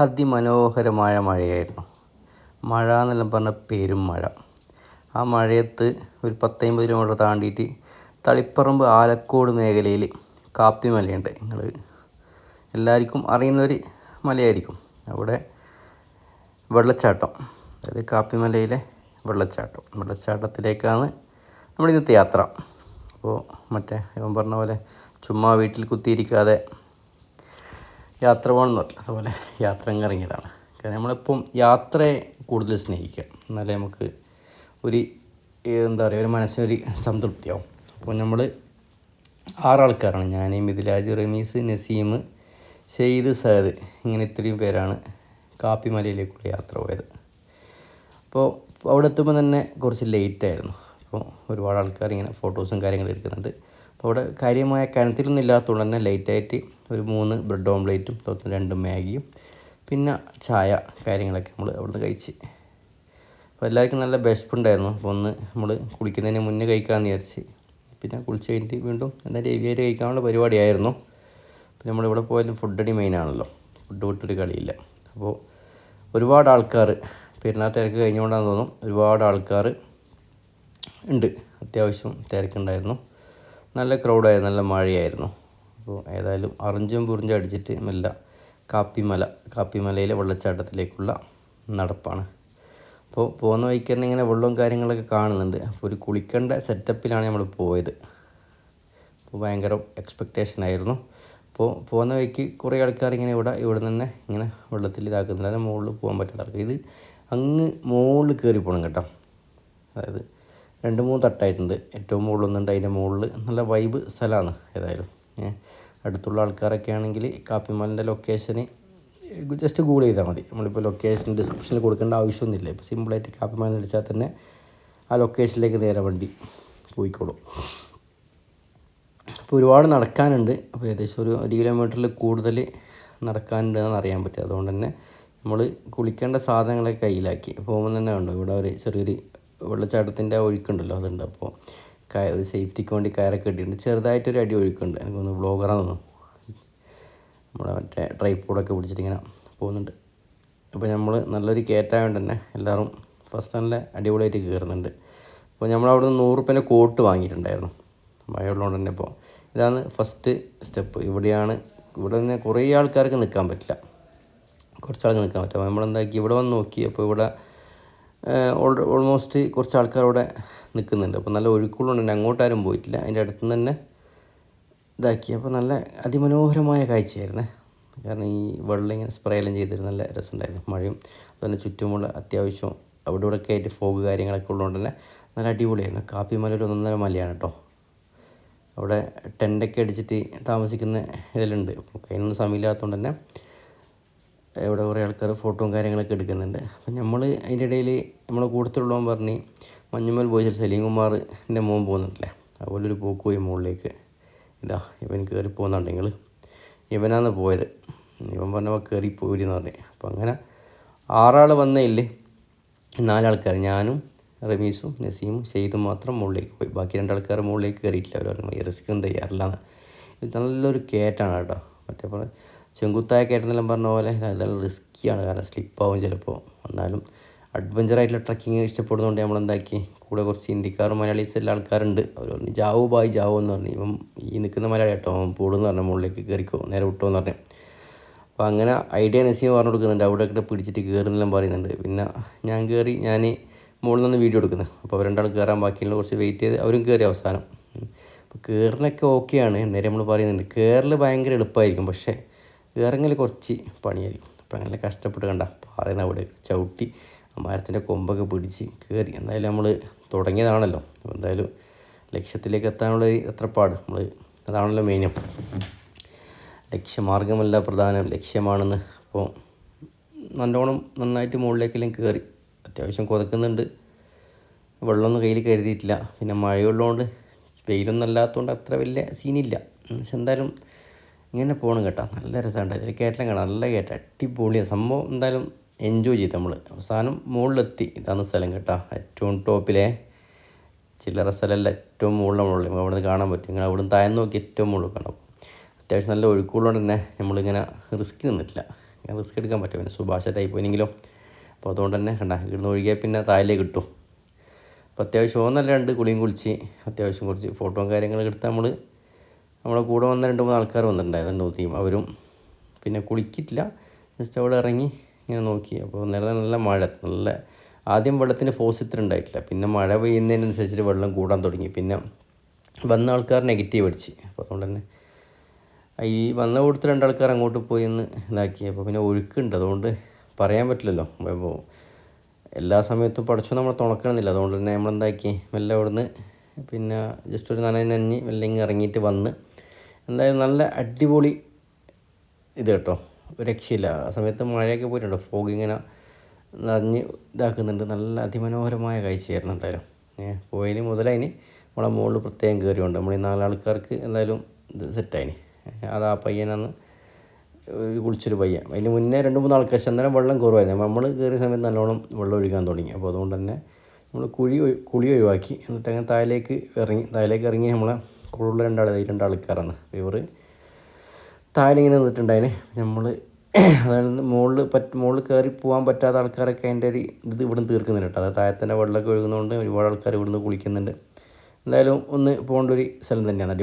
അതിമനോഹരമായ മഴയായിരുന്നു. മഴ എന്നെല്ലാം പറഞ്ഞാൽ പെരും മഴ. ആ മഴയത്ത് ഒരു പത്തമ്പത് കിലോമീറ്റർ താണ്ടിയിട്ട് തളിപ്പറമ്പ് ആലക്കോട് മേഖലയിൽ കാപ്പി മലയുണ്ട്. നിങ്ങൾ എല്ലാവർക്കും അറിയുന്നൊരു മലയായിരിക്കും. അവിടെ വെള്ളച്ചാട്ടം. അതായത് കാപ്പിമലയിലെ വെള്ളച്ചാട്ടം. വെള്ളച്ചാട്ടത്തിലേക്കാണ് നമ്മുടെ ഇന്നത്തെ യാത്ര. അപ്പോൾ മറ്റേ ഇവൻ പറഞ്ഞ പോലെ ചുമ്മാ വീട്ടിൽ കുത്തിയിരിക്കാതെ യാത്ര പോകണമെന്ന് പറഞ്ഞില്ല അതുപോലെ യാത്ര ഇറങ്ങിയതാണ് കാരണം നമ്മളിപ്പം യാത്രയെ കൂടുതൽ സ്നേഹിക്കുക. എന്നാലേ നമുക്ക് ഒരു എന്താ പറയുക ഒരു മനസ്സിനൊരു സംതൃപ്തിയാവും. അപ്പോൾ നമ്മൾ ആറാൾക്കാരാണ്. ഞാൻ മിഥിലാജ് റമീസ് നസീം ഷെയ്ദ് സഹദ് ഇങ്ങനെ ഇത്രയും പേരാണ് കാപ്പിമലയിലേക്കുള്ള യാത്ര പോയത്. അപ്പോൾ അവിടെ എത്തുമ്പോൾ തന്നെ കുറച്ച് ലേറ്റ് ആയിരുന്നു. അപ്പോൾ ഒരുപാട് ആൾക്കാർ ഇങ്ങനെ ഫോട്ടോസും കാര്യങ്ങളും എടുക്കുന്നുണ്ട്. അവിടെ കാര്യമായ കിണറ്റിലൊന്നും ഇല്ലാത്തതുകൊണ്ട് തന്നെ ലൈറ്റായിട്ട് ഒരു മൂന്ന് ബ്രെഡ് ഓംലേറ്റും തൊട്ട് രണ്ട് മാഗിയും പിന്നെ ചായ കാര്യങ്ങളൊക്കെ നമ്മൾ അവിടുന്ന് കഴിച്ച്. അപ്പോൾ എല്ലാവർക്കും നല്ല വിശപ്പുണ്ടായിരുന്നു. അപ്പോൾ ഒന്ന് നമ്മൾ കുളിക്കുന്നതിന് മുന്നേ കഴിക്കാമെന്ന് വിചാരിച്ച്. പിന്നെ കുളിച്ച് കഴിഞ്ഞിട്ട് വീണ്ടും എന്തായാലും രവിയായിട്ട് കഴിക്കാനുള്ള പരിപാടിയായിരുന്നു. പിന്നെ നമ്മളിവിടെ പോയാലും ഫുഡ് അടി മെയിനാണല്ലോ ഫുഡ് വിട്ടൊരു കളിയില്ല. അപ്പോൾ ഒരുപാട് ആൾക്കാർ പെരുന്നാൾ തിരക്ക് കഴിഞ്ഞുകൊണ്ടാണെന്ന് തോന്നും ഒരുപാട് ആൾക്കാർ ഉണ്ട്. അത്യാവശ്യം തിരക്കുണ്ടായിരുന്നു. നല്ല ക്രൗഡായിരുന്നു നല്ല മഴയായിരുന്നു. അപ്പോൾ ഏതായാലും അറിഞ്ചും പുറിഞ്ചും അടിച്ചിട്ട് മെല്ല കാപ്പിമല കാപ്പിമലയിലെ വെള്ളച്ചാട്ടത്തിലേക്കുള്ള നടപ്പാണ്. അപ്പോൾ പോകുന്ന വഴിക്ക് തന്നെ ഇങ്ങനെ വെള്ളവും കാര്യങ്ങളൊക്കെ കാണുന്നുണ്ട്. അപ്പോൾ ഒരു കുളിക്കേണ്ട സെറ്റപ്പിലാണ് നമ്മൾ പോയത്. അപ്പോൾ ഭയങ്കര എക്സ്പെക്റ്റേഷൻ ആയിരുന്നു. അപ്പോൾ പോകുന്ന വഴിക്ക് കുറേ ആൾക്കാർ ഇങ്ങനെ ഇവിടെ ഇവിടെ തന്നെ ഇങ്ങനെ വെള്ളത്തിൽ ഇതാക്കുന്നില്ല അതിന് മുകളിൽ പോകാൻ പറ്റാത്ത ഇത് അങ്ങ് മുകളിൽ കയറി പോകണം കേട്ടോ. അതായത് രണ്ട് മൂന്ന് തട്ടായിട്ടുണ്ട്. ഏറ്റവും മുകളിലൊന്നുണ്ട് അതിന്റെ മുകളിൽ നല്ല വൈബ് സ്ഥലമാണ് ഏതായാലും. അടുത്തുള്ള ആൾക്കാരൊക്കെ ആണെങ്കിൽ കാപ്പിമലിന്റെ ലൊക്കേഷന് ജസ്റ്റ് ഗൂഗിൾ ചെയ്താൽ മതി. നമ്മളിപ്പോൾ ലൊക്കേഷൻ ഡിസ്ക്രിപ്ഷനിൽ കൊടുക്കേണ്ട ആവശ്യമൊന്നുമില്ല. ഇപ്പോൾ സിമ്പിളായിട്ട് കാപ്പിമാലിൻ അടിച്ചാൽ തന്നെ ആ ലൊക്കേഷനിലേക്ക് നേരെ വണ്ടി പോയിക്കോളും. അപ്പോൾ ഒരുപാട് നടക്കാനുണ്ട്. അപ്പോൾ ഏകദേശം ഒരു ഒരു കിലോമീറ്ററിൽ കൂടുതൽ നടക്കാനുണ്ട് എന്ന് അറിയാൻ പറ്റും അതുകൊണ്ട് തന്നെ നമ്മൾ കുളിക്കേണ്ട സാധനങ്ങളെ കയ്യിലാക്കി. പോകുമ്പോൾ തന്നെ ഉണ്ടോ ഇവിടെ ഒരു ചെറിയൊരു വെള്ളച്ചാട്ടത്തിന്റെ ഒഴുക്കുണ്ടല്ലോ അതുണ്ട്. അപ്പോൾ കയ ഒരു സേഫ്റ്റിക്ക് വേണ്ടി കയറൊക്കെ കെട്ടിയിട്ടുണ്ട് ചെറുതായിട്ടൊരു അടി ഒഴുക്കുണ്ട്. എനിക്കൊന്ന് ബ്ലോഗറാണെന്ന് നമ്മളെ മറ്റേ ട്രൈപ്പോഡൊക്കെ പിടിച്ചിട്ട് ഇങ്ങനെ പോകുന്നുണ്ട്. അപ്പോൾ നമ്മൾ നല്ലൊരു കയറ്റായതുകൊണ്ട് തന്നെ എല്ലാവരും ഫസ്റ്റ് നല്ല അടിപൊളിയായിട്ട് കയറുന്നുണ്ട് അപ്പോൾ നമ്മൾ അവിടെ നിന്ന് നൂറ് റുപ്യേന്റെ കോട്ട് വാങ്ങിയിട്ടുണ്ടായിരുന്നു. മഴയുള്ളതുകൊണ്ട് തന്നെ ഇപ്പോൾ ഇതാണ് ഫസ്റ്റ് സ്റ്റെപ്പ് ഇവിടെയാണ് ഇവിടെ നിന്ന് കുറേ ആൾക്കാർക്ക് നിൽക്കാൻ പറ്റില്ല. കുറച്ച് ആൾക്ക് നിൽക്കാൻ പറ്റില്ല. അപ്പോൾ നമ്മളെന്താക്കി? ഇവിടെ വന്ന് നോക്കി. അപ്പോൾ ഇവിടെ ഓൾമോസ്റ്റ് കുറച്ച് ആൾക്കാർ അവിടെ നിൽക്കുന്നുണ്ട്. അപ്പോൾ നല്ല ഒഴുക്കുള്ളതുകൊണ്ട് തന്നെ അങ്ങോട്ടാരും പോയിട്ടില്ല. അതിന്റെ അടുത്ത് നിന്ന് തന്നെ ഇതാക്കി. അപ്പോൾ നല്ല അതിമനോഹരമായ കാഴ്ചയായിരുന്നേ. കാരണം ഈ വെള്ളം ഇങ്ങനെ സ്പ്രേ എല്ലാം ചെയ്തിട്ട് നല്ല രസമുണ്ടായിരുന്നു. മഴയും അതുപോലെ ചുറ്റുമുള്ള അത്യാവശ്യം അവിടെ ഇവിടെ ഒക്കെ ആയിട്ട് ഫോഗ് കാര്യങ്ങളൊക്കെ ഉള്ളതുകൊണ്ട് തന്നെ നല്ല അടിപൊളിയായിരുന്നു. കാപ്പിമല ഒരു ഒന്നര മലയാണ് കേട്ടോ. അവിടെ ടെന്റൊക്കെ അടിച്ചിട്ട് താമസിക്കുന്ന ഇതിലുണ്ട് അപ്പോൾ കയ്യിലൊന്നും സമയമില്ലാത്തതുകൊണ്ട് തന്നെ ഇവിടെ കുറേ ആൾക്കാർ ഫോട്ടോയും കാര്യങ്ങളൊക്കെ എടുക്കുന്നുണ്ട്. അപ്പം നമ്മൾ അതിന്റെ ഇടയിൽ നമ്മളെ കൂട്ടത്തിലുള്ളവൻ പറഞ്ഞ് മഞ്ഞുമൽ ബോയ്സിൽ സലീം കുമാറിന്റെ മോൻ പോകുന്നുണ്ടല്ലേ? അതുപോലെ ഒരു പോക്ക് പോയി മുകളിലേക്ക്. ഇതാ ഇവൻ കയറി പോകുന്നുണ്ടെങ്കിൽ ഇവനാണ് പോയത്. ഇവൻ പറഞ്ഞപ്പോൾ കയറി പോയിരുന്നു പറഞ്ഞു. അപ്പോൾ അങ്ങനെ ആറാൾ വന്നില്ലേ നാലാൾക്കാർ ഞാനും റമീസും നസീമും ഷെയ്ദും മാത്രം മുകളിലേക്ക് പോയി. ബാക്കി രണ്ടാൾക്കാർ മുകളിലേക്ക് കയറിയിട്ടില്ല. അവർ പറഞ്ഞു റിസ്ക് തയ്യാറില്ല എന്ന്. ഇത് നല്ലൊരു കേറ്റാണ് കേട്ടോ. മറ്റേ പറഞ്ഞ ചെങ്കുത്തായ കയറ്റെന്നെല്ലാം പറഞ്ഞ പോലെ നല്ല റിസ്ക്കിയാണ് കാരണം സ്ലിപ്പാവും ചിലപ്പോൾ എന്നാലും അഡ്വഞ്ചറായിട്ടുള്ള ട്രക്കിങ് ഇഷ്ടപ്പെടുന്നതുകൊണ്ട് നമ്മൾ എന്താക്കി? കൂടെ കുറച്ച് ഇന്ത്യക്കാരും മലയാളീസ് എല്ലാ ആൾക്കാരുണ്ട്. അവർ പറഞ്ഞു ജാവു ബായ് ജാവു എന്ന് പറഞ്ഞു. ഇപ്പം ഈ നിൽക്കുന്ന മലയാളി കേട്ടോ പോടുന്ന് പറഞ്ഞു മുകളിലേക്ക് കയറിക്കോ നേരെ വിട്ടോ എന്ന് പറഞ്ഞു. അപ്പോൾ അങ്ങനെ ഐഡിയ നസീം പറഞ്ഞു കൊടുക്കുന്നുണ്ട്. അവിടെ ഒക്കെ പിടിച്ചിട്ട് കയറുന്നെല്ലാം പറയുന്നുണ്ട്. പിന്നെ ഞാൻ കയറി ഞാൻ മുകളിൽ നിന്ന് വീഡിയോ എടുക്കുന്നത് അപ്പോൾ അവർ രണ്ടാൾ കയറാൻ ബാക്കിയുള്ള കുറച്ച് വെയിറ്റ് ചെയ്ത് അവരും കയറി അവസാനം. അപ്പോൾ കയറിനൊക്കെ ഓക്കെയാണ് നേരെ നമ്മൾ പറയുന്നുണ്ട്. കയറിൽ ഭയങ്കര എളുപ്പമായിരിക്കും പക്ഷേ ഇറങ്ങൽ കുറച്ച് പണിയായിരിക്കും. അപ്പം അങ്ങനെ കഷ്ടപ്പെട്ട് കണ്ട പാറയുന്ന അവിടെ ചവിട്ടി മരത്തിന്റെ കൊമ്പൊക്കെ പിടിച്ച് കയറി എന്തായാലും നമ്മൾ തുടങ്ങിയതാണല്ലോ. എന്തായാലും ലക്ഷ്യത്തിലേക്ക് എത്താനുള്ള എത്ര പാട്. നമ്മൾ അതാണല്ലോ മെയിനും ലക്ഷ്യമാർഗമല്ല പ്രധാനം. ലക്ഷ്യമാണെന്ന് അപ്പോൾ നല്ലോണം നന്നായിട്ട് മുകളിലേക്കെല്ലാം കയറി അത്യാവശ്യം കൊതക്കുന്നുണ്ട്. വെള്ളമൊന്നും കയ്യിൽ കരുതിയിട്ടില്ല. പിന്നെ മഴയുള്ളതുകൊണ്ട് വെയിലൊന്നും അല്ലാത്തതുകൊണ്ട് അത്ര വലിയ സീനില്ല പക്ഷെ എന്തായാലും ഇങ്ങനെ പോകണം കേട്ടോ. നല്ല രസമുണ്ട്. ഇതിൽ കയറ്റം കാണാം. നല്ല കയറ്റം അടിപൊളിയാണ് സംഭവം എന്തായാലും എൻജോയ് ചെയ്ത് നമ്മൾ അവസാനം മുകളിലെത്തി. ഇതാണ് സ്ഥലം കേട്ടോ. ഏറ്റവും ടോപ്പിലെ. ചില്ലറ സ്ഥലമല്ല. ഏറ്റവും മുകളിൽ നമുക്ക് അവിടെ നിന്ന് കാണാൻ പറ്റും. ഇങ്ങനെ അവിടെ നിന്ന് താഴ്ന്ന് നോക്കി ഏറ്റവും മുകളിൽ കാണാം. അത്യാവശ്യം നല്ല ഒഴുക്കുള്ളതുകൊണ്ട് തന്നെ നമ്മളിങ്ങനെ റിസ്ക് നിന്നിട്ടില്ല. റിസ്ക് എടുക്കാൻ പറ്റും. പിന്നെ സുഭാഷ ടൈപ്പ് പോയിനെങ്കിലും അപ്പോൾ അതുകൊണ്ട് തന്നെ കണ്ട ഇവിടുന്ന് ഒഴുകിയാൽ പിന്നെ താഴെ കിട്ടും. അപ്പോൾ അത്യാവശ്യം ഒന്നല്ല രണ്ട് കുളിയും കുളിച്ച് അത്യാവശ്യം കുറച്ച് ഫോട്ടോയും കാര്യങ്ങളൊക്കെ എടുത്ത് നമ്മൾ നമ്മളെ കൂടെ വന്ന രണ്ട് മൂന്ന് ആൾക്കാർ വന്നിട്ടുണ്ടായിരുന്നു ടീം അവരും പിന്നെ കുളിക്കില്ല ജസ്റ്റ് അവിടെ ഇറങ്ങി ഇങ്ങനെ നോക്കി. അപ്പോൾ നേരെ നല്ല മഴ. നല്ല ആദ്യം വെള്ളത്തിന്റെ ഫോഴ്സ് ഇത്ര ഉണ്ടായിട്ടില്ല. പിന്നെ മഴ പെയ്യുന്നതിനനുസരിച്ചിട്ട് വെള്ളം കൂടാൻ തുടങ്ങി. പിന്നെ വന്ന ആൾക്കാർ നെഗറ്റീവ് അടിച്ച്. അപ്പോൾ അതുകൊണ്ട് തന്നെ ഈ വന്ന കൂട്ടത്തിൽ രണ്ടാൾക്കാർ അങ്ങോട്ട് പോയി എന്ന് ഇതാക്കി. അപ്പോൾ പിന്നെ ഒഴുക്കുണ്ട്. അതുകൊണ്ട് പറയാൻ പറ്റില്ലല്ലോ. അപ്പോൾ എല്ലാ സമയത്തും പഠിച്ചു നമ്മൾ തുണക്കണമെന്നില്ല. അതുകൊണ്ട് തന്നെ നമ്മളെന്താക്കി? മെല്ലെ അവിടുന്ന് പിന്നെ ജസ്റ്റ് ഒരു നനഞ്ഞ് മെല്ലെ ഇങ്ങനെ ഇറങ്ങിയിട്ട് വന്ന് എന്തായാലും നല്ല അടിപൊളി ഇത് കേട്ടോ. രക്ഷയില്ല. ആ സമയത്ത് മഴയൊക്കെ പോയിട്ടുണ്ട്? ഫോഗ് ഇങ്ങനെ നിറഞ്ഞ് ഇതാക്കുന്നുണ്ട്. നല്ല അതിമനോഹരമായ കാഴ്ചയായിരുന്നു എന്തായാലും. ഏ പോയതിന് മുതലതിന് നമ്മളെ മുകളിൽ പ്രത്യേകം കയറിയുണ്ട്. നമ്മൾ ഈ നാലാൾക്കാർക്ക് എന്തായാലും ഇത് സെറ്റായിന്. അത് ആ പയ്യനാണ് ഒരു കുളിച്ചൊരു പയ്യൻ. അതിന് മുന്നേ രണ്ട് മൂന്ന് ആൾക്കാർ. ചന്ദനം വെള്ളം കുറവായിരുന്നു. നമ്മൾ കയറിയ സമയത്ത് നല്ലോണം വെള്ളം ഒഴുകാൻ തുടങ്ങി. അപ്പോൾ അതുകൊണ്ട് തന്നെ നമ്മൾ കുഴി കുളി ഒഴിവാക്കി. എന്നിട്ട് അങ്ങനെ താഴേക്ക് ഇറങ്ങി താഴേക്ക് ഇറങ്ങി നമ്മളെ കൂടുതൽ രണ്ടാൾ രണ്ട് ആൾക്കാരാണ് ഇവർ താഴെ ഇങ്ങനെ നിന്നിട്ടുണ്ടായിന്. നമ്മൾ അതായത് മുകളിൽ പറ്റ മുകളിൽ കയറി പോകാൻ പറ്റാത്ത ആൾക്കാരൊക്കെ അതിന്റെ ഒരു ഇത് ഇവിടുന്ന് തീർക്കുന്നുണ്ട് കേട്ടോ. അതായത് താഴെ തന്നെ വെള്ളമൊക്കെ ഒഴുകുന്നതുകൊണ്ട് ഒരുപാട് ആൾക്കാർ ഇവിടുന്ന് കുളിക്കുന്നുണ്ട്. എന്തായാലും ഒന്ന് പോകേണ്ട ഒരു സ്ഥലം തന്നെയാണ്.